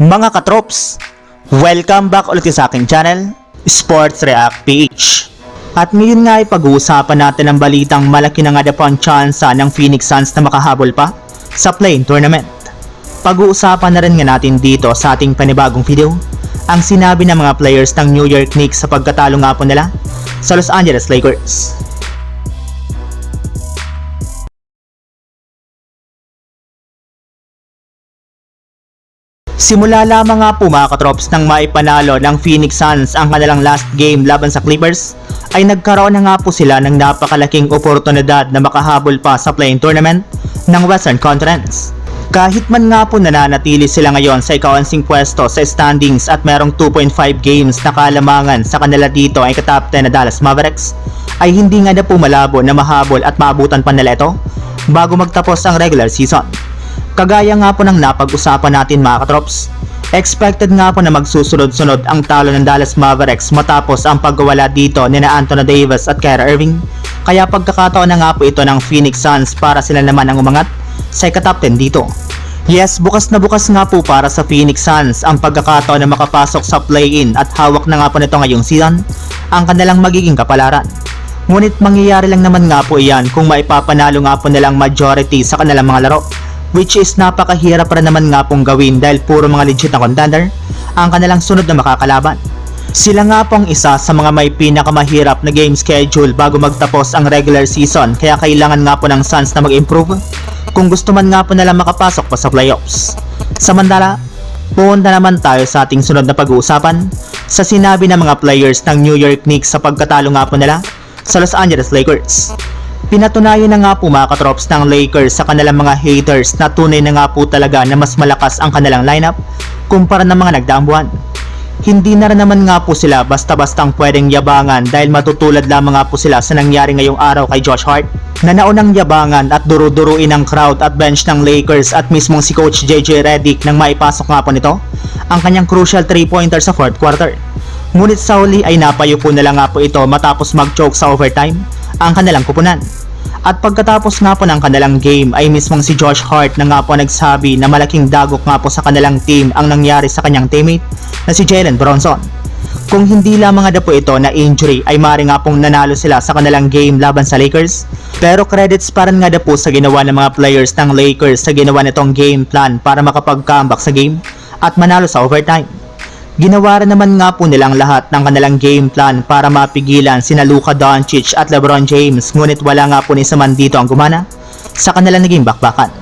Mga katrops, welcome back ulit sa aking channel, Sports React PH. At ngayon nga ay pag-uusapan natin ang balitang malaki na nga daw ang tsansa ng Phoenix Suns na makahabol pa sa play tournament. Pag-uusapan na rin nga natin dito sa ating panibagong video ang sinabi ng mga players ng New York Knicks sa pagkatalo nga po nila sa Los Angeles Lakers. Simula lamang nga po mga katrops nang maipanalo ng Phoenix Suns ang kanilang last game laban sa Clippers ay nagkaroon na nga po sila ng napakalaking oportunidad na makahabol pa sa playing tournament ng Western Conference. Kahit man nga po nananatili sila ngayon sa ikawansing pwesto sa standings at merong 2.5 games na kalamangan sa kanila dito ay katop 10 na Dallas Mavericks ay hindi nga na po malabo na mahabol at maabutan pa nila ito bago magtapos ang regular season. Kagaya nga po ng napag-usapan natin mga katrops, expected nga po na magsusunod-sunod ang talo ng Dallas Mavericks matapos ang pagwawala dito ni na Anthony Davis at Kyrie Irving. Kaya pagkakataon na nga po ito ng Phoenix Suns para sila naman ang umangat sa ikatop 10 dito. Yes, bukas na bukas nga po para sa Phoenix Suns ang pagkakataon na makapasok sa play-in at hawak na nga po nito ngayong season ang kanilang magiging kapalaran. Ngunit mangyayari lang naman nga po iyan kung maipapanalo nga po nilang majority sa kanilang mga laro which is napakahirap pa naman nga pong gawin dahil puro mga legit na contender ang kanilang sunod na makakalaban. Sila nga pong isa sa mga may pinakamahirap na game schedule bago magtapos ang regular season kaya kailangan nga po ng Suns na mag-improve kung gusto man nga po nila makapasok pa sa playoffs. Samantala, pumunta naman tayo sa ating sunod na pag-uusapan sa sinabi ng mga players ng New York Knicks sa pagkatalo nga po nila sa Los Angeles Lakers. Pinatunayan na nga po mga katrops ng Lakers sa kanilang mga haters na tunay na nga po talaga na mas malakas ang kanilang lineup kumpara ng mga nagdaang buwan. Hindi na rin naman nga po sila basta-bastang pwedeng yabangan dahil matutulad lamang nga po sila sa nangyari ngayong araw kay Josh Hart na naunang yabangan at duru-duruin ang crowd at bench ng Lakers at mismong si Coach JJ Redick nang maipasok nga po nito ang kanyang crucial 3-pointer sa fourth quarter. Ngunit sa huli ay napayo po nila nga po ito matapos mag-choke sa overtime ang kanilang kupunan. At pagkatapos nga po ng kanilang game ay mismong si Josh Hart na nga po nagsabi na malaking dagok nga po sa kanilang team ang nangyari sa kanyang teammate na si Jalen Bronson. Kung hindi lamang nga po ito na injury ay mari nga pong nanalo sila sa kanilang game laban sa Lakers. Pero credits pa rin nga po sa ginawa ng mga players ng Lakers sa ginawa nitong game plan para makapag-comeback sa game at manalo sa overtime. Ginawa naman nga po nilang lahat ng kanilang game plan para mapigilan sina Luka Doncic at LeBron James ngunit wala nga po ni isa man dito ang gumana sa kanilang naging bakbakan.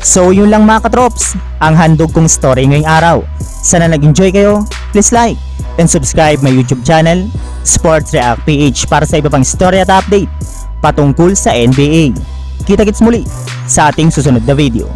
So yun lang mga katrops, ang handog kong story ngayong araw. Sana nag-enjoy kayo, please like and subscribe my YouTube channel, Sports React PH para sa iba pang story at update patungkol sa NBA. Kita-kits muli sa ating susunod na video.